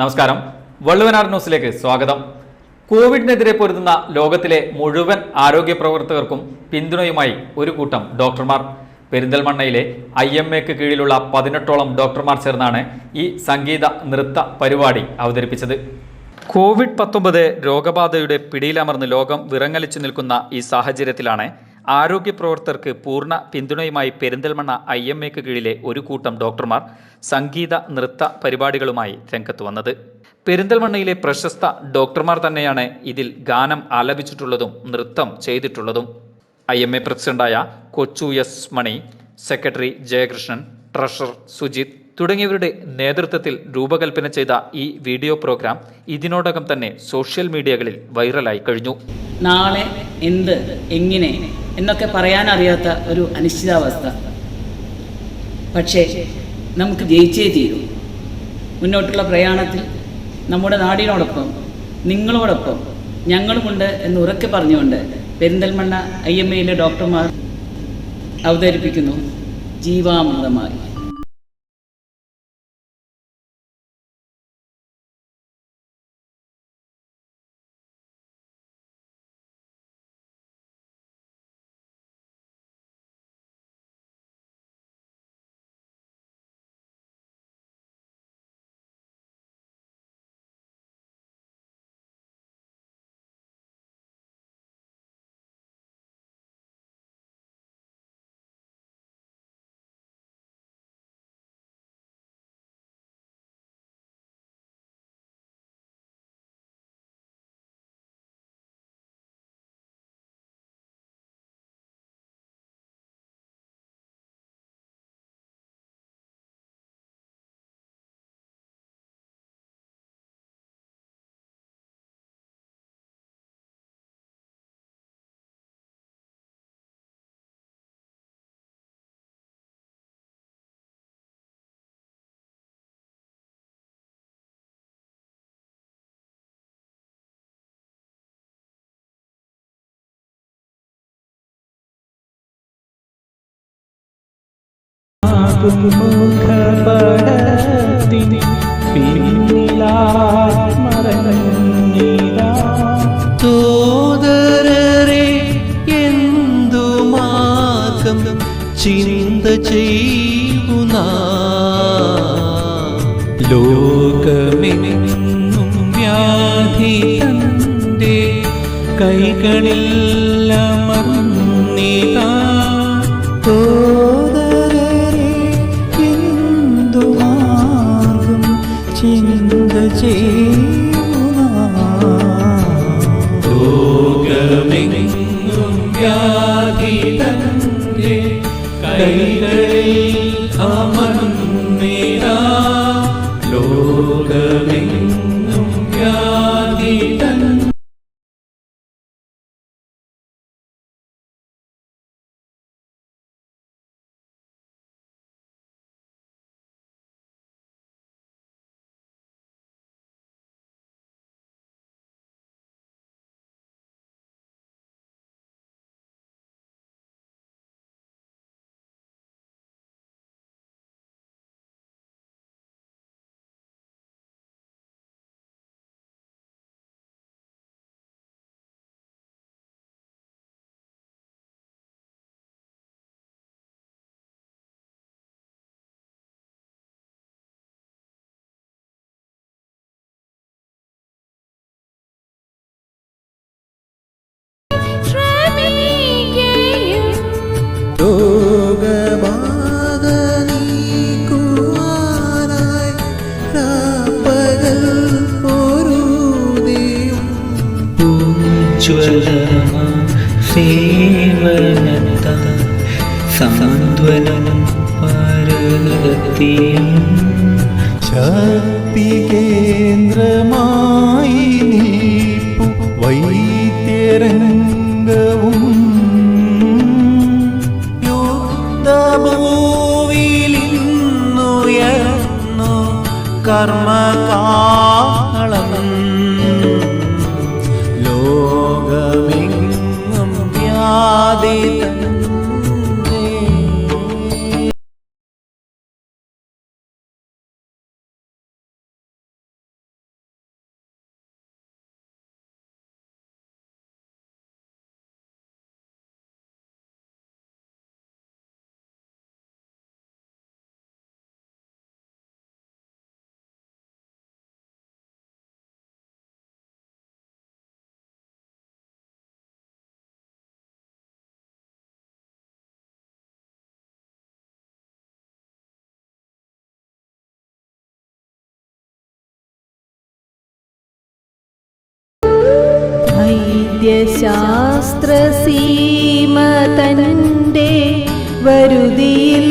നമസ്കാരം. വള്ളുവനാർ ന്യൂസിലേക്ക് സ്വാഗതം. കോവിഡിനെതിരെ പൊരുതുന്ന ലോകത്തിലെ മുഴുവൻ ആരോഗ്യ പ്രവർത്തകർക്കും പിന്തുണയുമായി ഒരു കൂട്ടം ഡോക്ടർമാർ. പെരിന്തൽമണ്ണയിലെ ഐ എം എക്ക് കീഴിലുള്ള പതിനെട്ടോളം ഡോക്ടർമാർ ചേർന്നാണ് ഈ സംഗീത നൃത്ത പരിപാടി അവതരിപ്പിച്ചത്. കോവിഡ് പത്തൊമ്പത് രോഗബാധയുടെ പിടിയിലമർന്ന് ലോകം വിറങ്ങലിച്ചു നിൽക്കുന്ന ഈ സാഹചര്യത്തിലാണ് ആരോഗ്യ പ്രവർത്തകർക്ക് പൂർണ പിന്തുണയുമായി പെരിന്തൽമണ്ണ ഐ എം എക്ക് കീഴിലെ ഒരു കൂട്ടം ഡോക്ടർമാർ സംഗീത നൃത്ത പരിപാടികളുമായി രംഗത്ത് വന്നത്. പെരിന്തൽമണ്ണയിലെ പ്രശസ്ത ഡോക്ടർമാർ തന്നെയാണ് ഇതിൽ ഗാനം ആലപിച്ചിട്ടുള്ളതും നൃത്തം ചെയ്തിട്ടുള്ളതും. ഐ എം എ പ്രസിഡന്റായ Kochu S Mani secretary Jayakrishnan treasurer Sujith തുടങ്ങിയവരുടെ നേതൃത്വത്തിൽ രൂപകൽപ്പന ചെയ്ത ഈ വീഡിയോ പ്രോഗ്രാം ഇതിനോടകം തന്നെ സോഷ്യൽ മീഡിയകളിൽ വൈറലായി കഴിഞ്ഞു. നാളെ എന്ത് എങ്ങനെ എന്നൊക്കെ പറയാനറിയാത്ത ഒരു അനിശ്ചിതാവസ്ഥ. പക്ഷേ നമുക്ക് ജയിച്ചേ തീരൂ. മുന്നോട്ടുള്ള പ്രയാണത്തിൽ നമ്മുടെ നാടിനോടൊപ്പം നിങ്ങളോടൊപ്പം ഞങ്ങളുമുണ്ട് എന്ന് ഉറക്കെ പറഞ്ഞുകൊണ്ട് പെരിന്തൽമണ്ണ ഐ എം എയിലെ ഡോക്ടർമാർ അവതരിപ്പിക്കുന്നു. ജീവാമൃതമായി. മുഖപടത്തിന് പിന്നിലാത്മരഞ്ഞിടാ സോദരരെ എന്തു മാർഗം ചിന്ത ചെയ്യുന്ന ലോകമെങ്ങും വ്യാധി തന്റെ കൈകളിൽ അമർന്നിതാ. ലോകമെങ്ങും വ്യാധി തന്റെ കൈകളിൽ അമർന്നിതാ ലോകമെങ്ങും രാപ്പകൽ പൊരുതിയും ഉജ്വലമാ സേവനത്താൽ സാന്ത്വനം പരത്തിയും ശക്തി കേന്ദ്രമായി காலம் വൈദ്യശാസ്ത്രസീമ തന്റെ വരുതിയിൽ